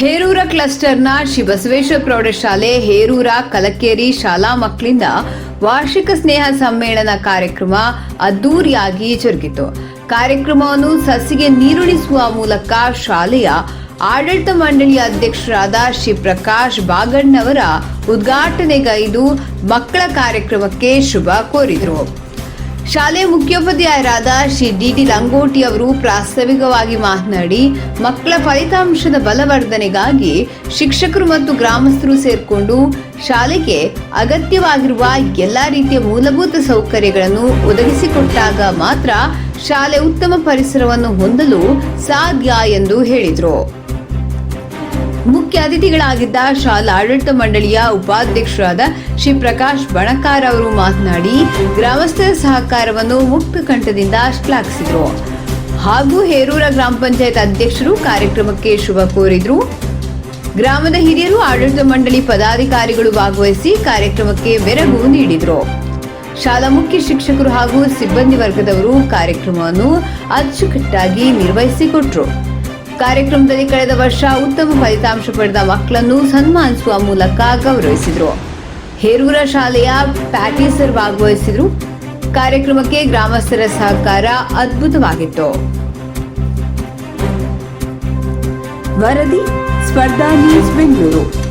ಹೇರೂರ ಕ್ಲಸ್ಟರ್ನ ಶ್ರೀ ಬಸವೇಶ್ವರ ಪ್ರೌಢಶಾಲೆ ಹೇರೂರ ಕಲಕೇರಿ ಶಾಲಾ ಮಕ್ಕಳಿಂದ ವಾರ್ಷಿಕ ಸ್ನೇಹ ಸಮ್ಮೇಳನ ಕಾರ್ಯಕ್ರಮ ಅದ್ದೂರಿಯಾಗಿ ಜರುಗಿತು. ಕಾರ್ಯಕ್ರಮವನ್ನು ಸಸಿಗೆ ನೀರುಣಿಸುವ ಮೂಲಕ ಶಾಲೆಯ ಆಡಳಿತ ಮಂಡಳಿಯ ಅಧ್ಯಕ್ಷರಾದ ಶ್ರೀ ಪ್ರಕಾಶ್ ಬಾಗಣ್ಣವರ ಉದ್ಘಾಟನೆಗೈದು ಮಕ್ಕಳ ಕಾರ್ಯಕ್ರಮಕ್ಕೆ ಶುಭ ಕೋರಿದರು. ಶಾಲೆ ಮುಖ್ಯೋಪಾಧ್ಯಾಯರಾದ ಶ್ರೀ ಡಿ ಡಿ ಲಂಗೋಟಿ ಅವರು ಪ್ರಾಸ್ತಾವಿಕವಾಗಿ ಮಾತನಾಡಿ, ಮಕ್ಕಳ ಫಲಿತಾಂಶದ ಬಲವರ್ಧನೆಗಾಗಿ ಶಿಕ್ಷಕರು ಮತ್ತು ಗ್ರಾಮಸ್ಥರು ಸೇರಿಕೊಂಡು ಶಾಲೆಗೆ ಅಗತ್ಯವಾಗಿರುವ ಎಲ್ಲ ರೀತಿಯ ಮೂಲಭೂತ ಸೌಕರ್ಯಗಳನ್ನು ಒದಗಿಸಿಕೊಟ್ಟಾಗ ಮಾತ್ರ ಶಾಲೆ ಉತ್ತಮ ಪರಿಸರವನ್ನು ಹೊಂದಲು ಸಾಧ್ಯ ಎಂದು ಹೇಳಿದರು. ಮುಖ್ಯ ಅತಿಥಿಗಳಾಗಿದ್ದ ಶಾಲಾ ಆಡಳಿತ ಮಂಡಳಿಯ ಉಪಾಧ್ಯಕ್ಷರಾದ ಶ್ರೀ ಪ್ರಕಾಶ್ ಬಣಕಾರ ಅವರು ಮಾತನಾಡಿ, ಗ್ರಾಮಸ್ಥರ ಸಹಕಾರವನ್ನು ಮುಕ್ತ ಕಂಠದಿಂದ ಶ್ಲಾಘಿಸಿದರು. ಹಾಗೂ ಹೇರೂರ ಗ್ರಾಮ ಪಂಚಾಯತ್ ಅಧ್ಯಕ್ಷರು ಕಾರ್ಯಕ್ರಮಕ್ಕೆ ಶುಭ ಕೋರಿದ್ರು. ಗ್ರಾಮದ ಹಿರಿಯರು ಆಡಳಿತ ಮಂಡಳಿ ಪದಾಧಿಕಾರಿಗಳು ಭಾಗವಹಿಸಿ ಕಾರ್ಯಕ್ರಮಕ್ಕೆ ಬೆರಗು ನೀಡಿದರು. ಶಾಲಾ ಮುಖ್ಯ ಶಿಕ್ಷಕರು ಹಾಗೂ ಸಿಬ್ಬಂದಿ ವರ್ಗದವರು ಕಾರ್ಯಕ್ರಮವನ್ನು ಅಚ್ಚುಕಟ್ಟಾಗಿ ನಿರ್ವಹಿಸಿಕೊಟ್ರು. ಕಾರ್ಯಕ್ರಮದಲ್ಲಿ ಕಳೆದ ವರ್ಷ ಉತ್ತಮ ಫಲಿತಾಂಶ ಪಡೆದ ಮಕ್ಕಳನ್ನು ಸನ್ಮಾನಿಸುವ ಮೂಲಕ ಗೌರವಿಸಿದರು. ಹೇರೂರ ಶಾಲೆಯ ಪ್ಯಾಟೀಸರ್ ಭಾಗವಹಿಸಿದರು. ಕಾರ್ಯಕ್ರಮಕ್ಕೆ ಗ್ರಾಮಸ್ಥರ ಸಹಕಾರ ಅದ್ಭುತವಾಗಿತ್ತು. ವರದಿ, ಸ್ಪರ್ಧಾ ನ್ಯೂಸ್, ಬೆಂಗಳೂರು.